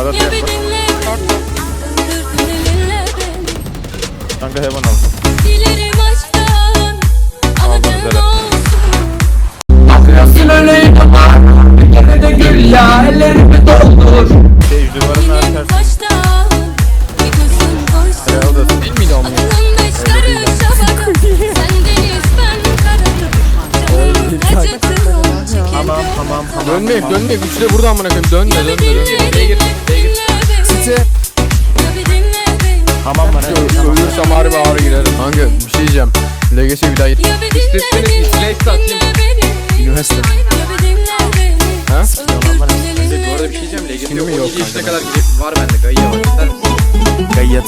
Sağda tiyat var. Kanka hemen al. Dilerim aşktan. Almanız herhalde. Nasıl öyle Tamam tamam tamam. Dönmeyek dönmeyek. Üçü de burada amına koyayım. Dönme dönme dönme. dinle dinle beni Site. Ya bir dinle beni Tamam var. Ölürsem harbi ağır girerim. Kanka bir şey diyeceğim. Legacy bir daha git. Beni Üniversite. Dinle beni Ha? Özgür dileninle Bu arada bir şey diyeceğim. Yok 12 yaşına kadar gidip var bende. Gayya var. İster misin? Gayyat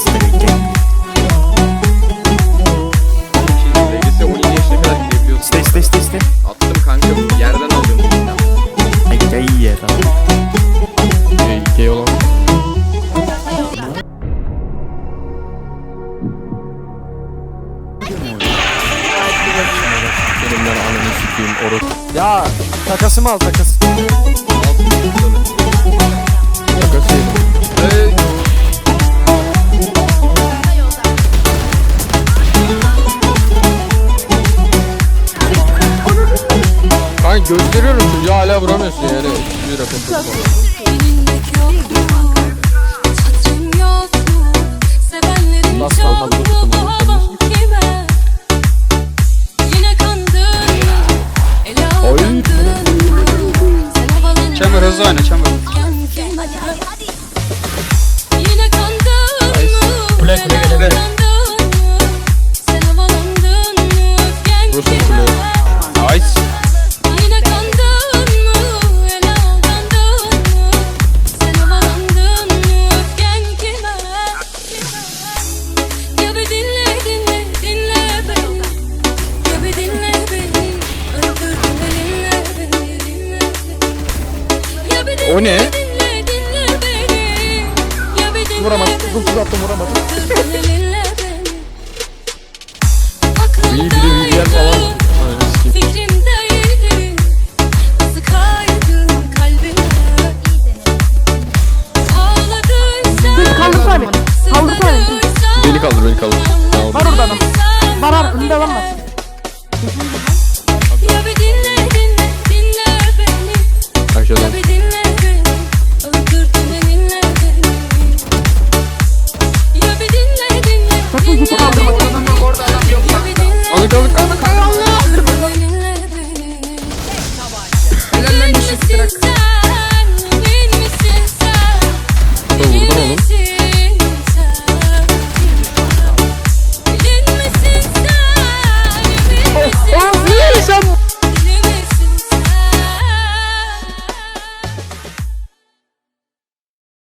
Gay, olan. Senin ben ananı sikeyim orospu. Ya takasımı al takas. Takası yedim. Kanka gösteriyorum çocuğa hala vuramıyorsun yani. Bir rakam. Nasıl zorunda bu havalandın Chamber hızlı oyna Chamber. Yine kandın Kule, kule, kule. O ne? Vuramadım. Kutsuz attım vuramadım. İyi bir de VBR falan. Kaldırsana beni. Kaldır beni kaldır. Var orada adam. Var var önünde adam var. Aşağıdan. быстро